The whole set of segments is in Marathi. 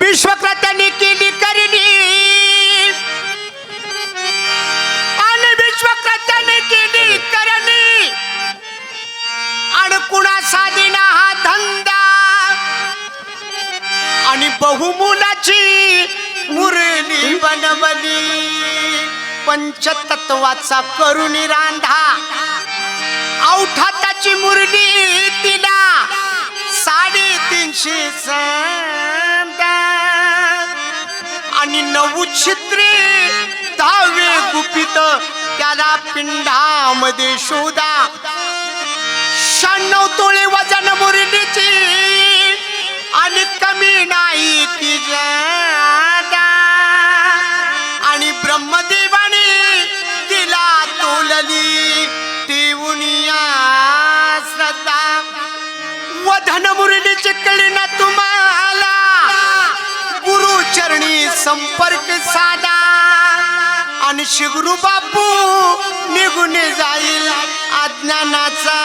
विश्वक्रत्याने केली करणी आणि विश्वक्रत्याने केली करणी. आणि कुणा साधीना हा धंदा. आणि बहुमुलाची मुरली बनवली. पंचतत्वाचा करुणी रांधा. औठाताची मुरली तिला. साडेतीनशे नऊ छिद्रे दहावे गुपित त्याला पिंडामध्ये शोधा. शहाण्णव तोळे वजन मुरडीची आणि कमी नाही ती आणि ब्रह्मदेवाने तिला तोलली देऊनिया श्रद्धा वधन मुरडीची कळी ना तुम्हाला संपर्क साधा. आणि शिगरू बापू निघून जाईल अज्ञानाचा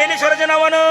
పేలి సొరజనవను